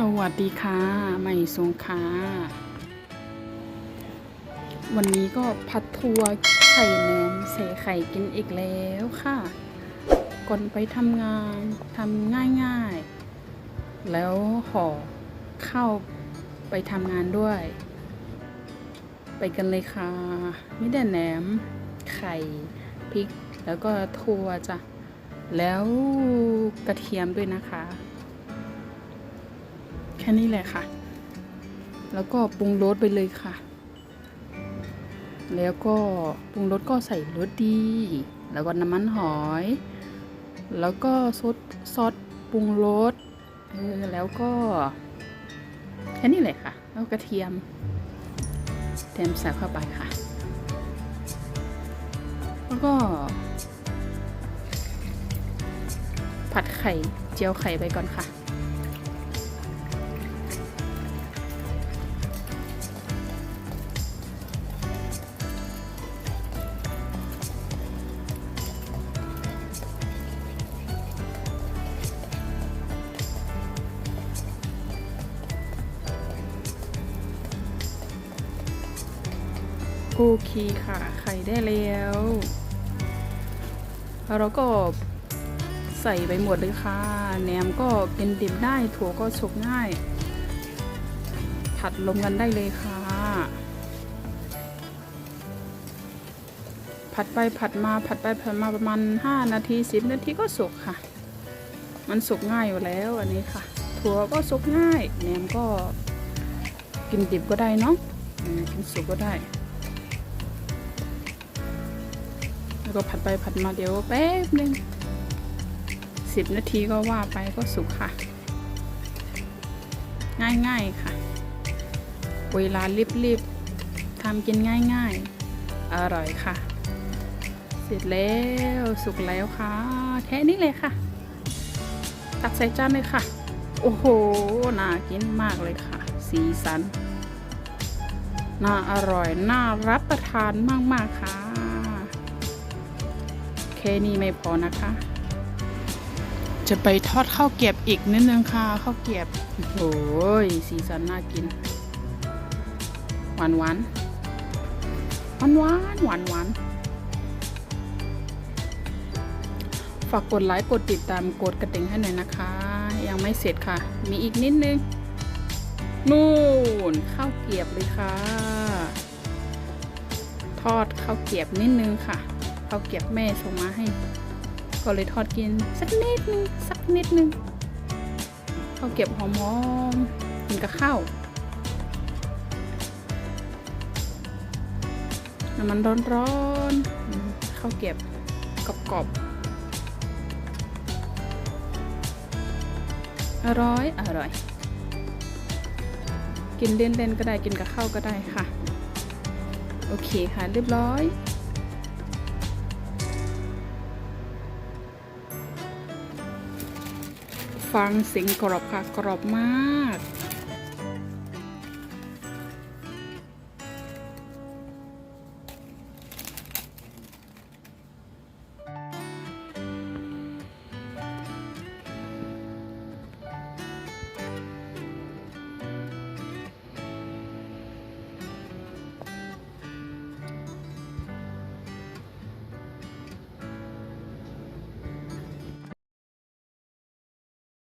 สวัสดีค่ะใหม่สงขลาวันนี้ก็พัดทัวร์ไข่แหนมใส่ไข่กินอีกแล้วค่ะ ก่อนไปทำงานทำง่ายๆ แล้วห่อเข้าวไปทำงานด้วย ไปกันเลยค่ะมิแต่แหนมไข่พริก แล้วก็ถั่วจ้ะแล้วกระเทียมด้วยนะคะ ค่นี้แหละค่ะ แล้วก็ปรุงรสไปเลยค่ะ แล้วก็ปรุงรสก็ใส่รสดี แล้วก็น้ำมันหอย แล้วก็ซดซอสปรุงรสเออแล้วก็แค่นี้แหละค่ะ แล้วกระเทียมเตรียมใส่เข้าไปค่ะ แล้วก็ ผัดไข่เจียวไข่ไปก่อนค่ะ โอเคค่ะ ไข่ได้แล้วแล้วเราก็ใส่ไปหมดเลยค่ะ แหนมก็เป็นดิบได้ ถั่วก็สุกง่าย ผัดลมกันได้เลยค่ะ ผัดไปผัดมาผัดไปผัดมาประมาณ 5 นาที 10 นาทีก็สุกค่ะ มันสุกง่ายอยู่แล้วอันนี้ค่ะ ถั่วก็สุกง่าย แหนมก็กินดิบก็ได้เนาะกินสุกก็ได้ ก็ผัดไปผัดมาเดี๋ยวแป๊บนึงสิบนาทีก็ว่าไปก็สุกค่ะ ง่ายๆค่ะ เวลารีบๆทำกินง่ายๆ อร่อยค่ะ เสร็จแล้วสุกแล้วค่ะ แค่นี้เลยค่ะ ตักใส่จานเลยค่ะ โอ้โห น่ากินมากเลยค่ะ สีสัน น่าอร่อย น่ารับประทานมากๆค่ะ นี้ไม่พอนะคะ จะไปทอดข้าวเกรียบอีกนิดนึงค่ะข้าวเกรียบโอ้ยสีสันน่ากิน หวานหวานหวานหวานหวานหวานฝากกดไลค์กดติดตามกดกระดิ่งให้หน่อยนะคะ ยังไม่เสร็จค่ะ มีอีกนิดนึงนู่นข้าวเกรียบเลยค่ะ ทอดข้าวเกรียบนิดนึงค่ะ ข้าวเกรียบแม่ส่งมาให้ ก็เลยทอดกินสักนิดนึงสักนิดนึงข้าวเกรียบหอมๆกินกับข้าวน้ำมันร้อนๆข้าวเกรียบกรอบๆอร่อยอร่อย กินเล่นๆก็ได้กินกับข้าวก็ได้ค่ะ โอเคค่ะเรียบร้อย ฟังเสียงกรอบค่ะกรอบมาก